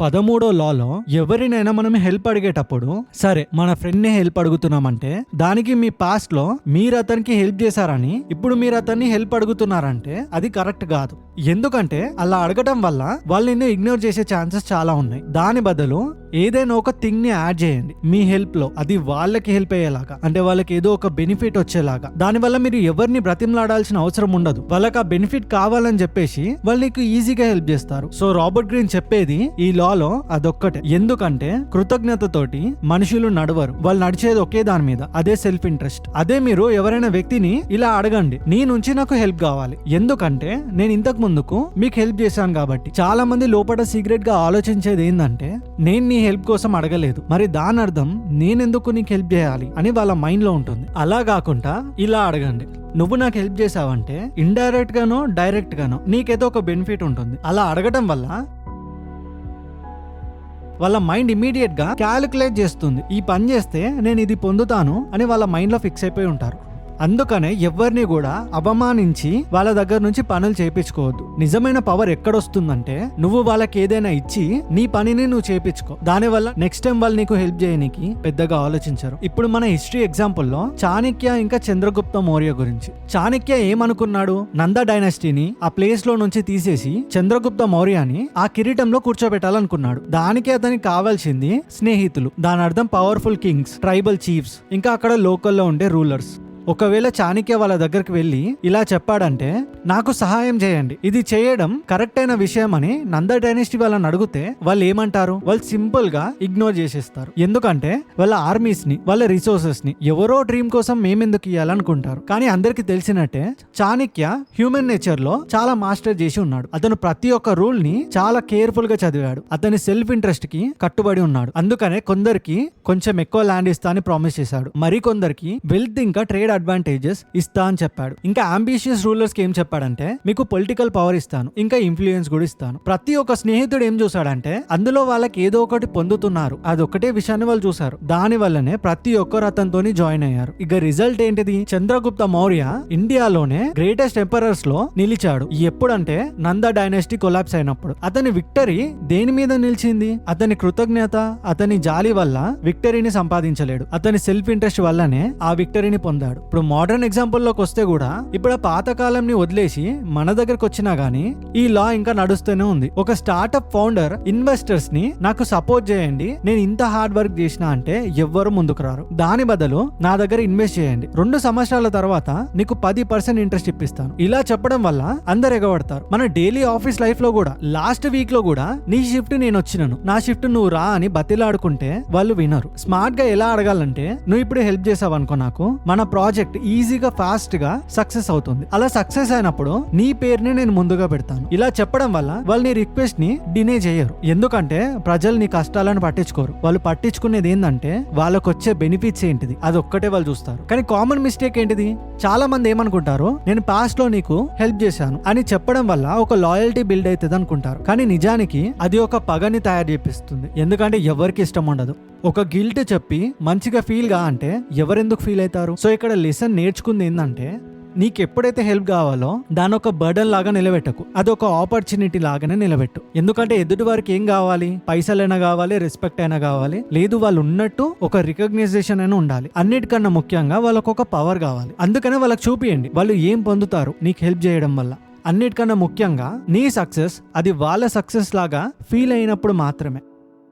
పదమూడో లాలో ఎవరినైనా మనం హెల్ప్ అడిగేటప్పుడు సరే మన ఫ్రెండ్ని హెల్ప్ అడుగుతున్నామంటే దానికి మీ పాస్ట్లో మీరు అతనికి హెల్ప్ చేశారని ఇప్పుడు మీరు అతన్ని హెల్ప్ అడుగుతున్నారంటే అది కరెక్ట్ కాదు. ఎందుకంటే అలా అడగటం వల్ల వాళ్ళు నిన్ను ఇగ్నోర్ చేసే ఛాన్సెస్ చాలా ఉన్నాయి. దాని బదులు ఏదైనా ఒక థింగ్ని యాడ్ చేయండి. మీ హెల్ప్లో అది వాళ్ళకి హెల్ప్ అయ్యేలాగా అంటే వాళ్ళకి ఏదో ఒక బెనిఫిట్ వచ్చేలాగా. దానివల్ల మీరు ఎవరిని బ్రతిమలాడాల్సిన అవసరం ఉండదు. వాళ్ళకి ఆ బెనిఫిట్ కావాలని చెప్పేసి వాళ్ళు నీకు ఈజీగా హెల్ప్ చేస్తారు. సో రాబర్ట్ గ్రీన్ చెప్పేది ఈ లాలో అదొక్కటే. ఎందుకంటే కృతజ్ఞతతోటి మనుషులు నడవరు. వాళ్ళు నడిచేది ఒకే దాని మీద. అదే సెల్ఫ్ ఇంట్రెస్ట్ అదే మీరు ఎవరైనా వ్యక్తిని ఇలా అడగండి. నీ నుంచి నాకు హెల్ప్ కావాలి. ఎందుకంటే నేను ఇంతకు ముందుకు మీకు హెల్ప్ చేశాను కాబట్టి. చాలా మంది లోపల సీక్రెట్గా ఆలోచించేది ఏంటంటే నేను నీ హెల్ప్ కోసం అడగలేదు. మరి దాని అర్థం నేనెందుకు నీకు హెల్ప్ చేయాలి అని వాళ్ళ మైండ్లో ఉంటుంది. అలా కాకుండా ఇలా అడగండి. నువ్వు నాకు హెల్ప్ చేసావంటే ఇండైరెక్ట్ గానో డైరెక్ట్ గానో నీకేదో ఒక బెనిఫిట్ ఉంటుంది. అలా అడగటం వల్ల వాళ్ళ మైండ్ ఇమీడియట్గా క్యాలిక్యులేట్ చేస్తుంది. ఈ పని చేస్తే నేను ఇది పొందుతాను అని వాళ్ళ మైండ్లో ఫిక్స్ అయిపోయి ఉంటారు. అందుకనే ఎవరిని కూడా అవమానించి వాళ్ళ దగ్గర నుంచి పనులు చేయించుకోవద్దు. నిజమైన పవర్ ఎక్కడొస్తుందంటే నువ్వు వాళ్ళకి ఏదైనా ఇచ్చి నీ పనిని నువ్వు చేయించుకో. దానివల్ల నెక్స్ట్ టైం వాళ్ళు నీకు హెల్ప్ చేయడానికి పెద్దగా ఆలోచించరు. ఇప్పుడు మన హిస్టరీ ఎగ్జాంపుల్లో చాణక్య ఇంకా చంద్రగుప్త మౌర్య గురించి. చాణక్య ఏమనుకున్నాడు? నంద డైనాసిటీని ఆ ప్లేస్లో నుంచి తీసేసి చంద్రగుప్త మౌర్యాని ఆ కిరీటంలో కూర్చోబెట్టాలనుకున్నాడు. దానికి అతనికి కావాల్సింది స్నేహితులు. దాని అర్థం పవర్ఫుల్ కింగ్స్ ట్రైబల్ చీఫ్స్ ఇంకా అక్కడ లోకల్లో ఉండే రూలర్స్ ఒకవేళ చాణిక్య వాళ్ళ దగ్గరికి వెళ్ళి ఇలా చెప్పాడంటే నాకు సహాయం చేయండి. ఇది చేయడం కరెక్ట్ అయిన విషయం అని నంద డైనెస్టీ వాళ్ళని అడిగితే వాళ్ళు ఏమంటారు? వాళ్ళు సింపుల్గా ఇగ్నోర్ చేసేస్తారు. ఎందుకంటే వాళ్ళ ఆర్మీస్ని వాళ్ళ రిసోర్సెస్ని ఎవరో డ్రీమ్ కోసం మేమెందుకు ఇవ్వాలనుకుంటారు కానీ అందరికి తెలిసినట్టే చాణక్య హ్యూమన్ నేచర్లో చాలా మాస్టర్ చేసి ఉన్నాడు. అతను ప్రతి ఒక్క రూల్ని చాలా కేర్ఫుల్గా చదివాడు. అతని సెల్ఫ్ ఇంట్రెస్ట్కి కట్టుబడి ఉన్నాడు. అందుకనే కొందరికి కొంచెం ఎక్కువ ల్యాండ్ ఇస్తా అని ప్రామిస్ చేశాడు. మరి కొందరికి వెల్త్ ఇంకా ట్రేడ్ అడ్వాంటేజెస్ ఇస్తా అని చెప్పాడు. ఇంకా అంబిషియస్ రూలర్స్కి ఏం చెప్పాడంటే మీకు పొలిటికల్ పవర్ ఇస్తాను ఇంకా ఇన్ఫ్లుయెన్స్ కూడా ఇస్తాను. ప్రతి ఒక్క స్నేహితుడు ఏం చూసాడంటే అందులో వాళ్ళకి ఏదో ఒకటి పొందుతున్నారు. అది ఒకటే విషయాన్ని వాళ్ళు చూసారు దాని వల్లనే ప్రతి ఒక్కరు అతనితోని జాయిన్ అయ్యారు. ఇక రిజల్ట్ ఏంటిది? చంద్రగుప్త మౌర్య ఇండియాలోనే గ్రేటెస్ట్ ఎంపరర్స్లో నిలిచాడు. ఎప్పుడంటే నంద డైనాసిటీ కొలాప్స్ అయినప్పుడు. అతని విక్టరీ దేని మీద నిలిచింది? అతని కృతజ్ఞత అతని జాలి వల్ల విక్టరీని సంపాదించలేడు. అతని సెల్ఫ్ ఇంట్రెస్ట్ వల్లనే ఆ విక్టరీని పొందాడు. ఇప్పుడు మోడర్న్ ఎగ్జాంపుల్లోకి వస్తే కూడా ఇప్పుడు ఆ పాతకాలం ని వదిలేసి మన దగ్గరకు వచ్చినా గానీ ఈ లా ఇంకా నడుస్తూనే ఉంది. ఒక స్టార్టప్ ఫౌండర్ ఇన్వెస్టర్స్ని నాకు సపోర్ట్ చేయండి. నేను ఇంత హార్డ్ వర్క్ చేసినా అంటే ఎవ్వరు ముందుకు రారు. దాని బదులు నా దగ్గర ఇన్వెస్ట్ చేయండి. రెండు సంవత్సరాల తర్వాత నీకు పది పర్సెంట్ ఇంట్రెస్ట్ ఇప్పిస్తాను. ఇలా చెప్పడం వల్ల అందరు ఎగబడతారు. మన డైలీ ఆఫీస్ లైఫ్లో కూడా లాస్ట్ వీక్లో కూడా నీ షిఫ్ట్ నేను వచ్చినాను. నా షిఫ్ట్ నువ్వు రా అని బతిలాడుకుంటే వాళ్ళు వినరు. స్మార్ట్గా ఎలా అడగాలంటే నువ్వు ఇప్పుడు హెల్ప్ చేసావు అనుకో నాకు. మన ప్రాజెక్ట్ ప్రాజెక్ట్ ఈజీగా ఫాస్ట్గా సక్సెస్ అవుతుంది. అలా సక్సెస్ అయినప్పుడు నీ పేరుని నేను ముందుగా పెడతాను. ఇలా చెప్పడం వల్ల వాళ్ళు నీ రిక్వెస్ట్ని డినే చేయరు. ఎందుకంటే ప్రజలు నీ కష్టాలను పట్టించుకోరు. వాళ్ళు పట్టించుకునేది ఏంటంటే వాళ్ళకు వచ్చే బెనిఫిట్స్ ఏంటిది? అది ఒక్కటే వాళ్ళు చూస్తారు. కానీ కామన్ మిస్టేక్ ఏంటిది? చాలా మంది ఏమనుకుంటారు నేను పాస్ట్లో నీకు హెల్ప్ చేశాను అని చెప్పడం వల్ల ఒక లాయల్టీ బిల్డ్ అవుతుంది అనుకుంటారు. కానీ నిజానికి అది ఒక పగని తయారు చేపిస్తుంది. ఎందుకంటే ఎవరికి ఇష్టం ఉండదు. ఒక గిల్ట్ చెప్పి మంచిగా ఫీల్గా అంటే ఎవరెందుకు ఫీల్ అవుతారు? సో ఇక్కడ లెసన్ నేర్చుకుంది ఏంటంటే నీకు ఎప్పుడైతే హెల్ప్ కావాలో దాని ఒక బర్డన్ లాగా నిలబెట్టకు. అది ఒక ఆపర్చునిటీ లాగానే నిలబెట్టు. ఎందుకంటే ఎదుటి వారికి ఏం కావాలి? పైసలైనా కావాలి రెస్పెక్ట్ అయినా కావాలి. లేదు వాళ్ళు ఉన్నట్టు ఒక రికగ్నైజేషన్ అయినా ఉండాలి. అన్నిటికన్నా ముఖ్యంగా వాళ్ళకు ఒక పవర్ కావాలి. అందుకనే వాళ్ళకి చూపియండి. వాళ్ళు ఏం పొందుతారు నీకు హెల్ప్ చేయడం వల్ల. అన్నిటికన్నా ముఖ్యంగా నీ సక్సెస్ అది వాళ్ళ సక్సెస్ లాగా ఫీల్ అయినప్పుడు మాత్రమే.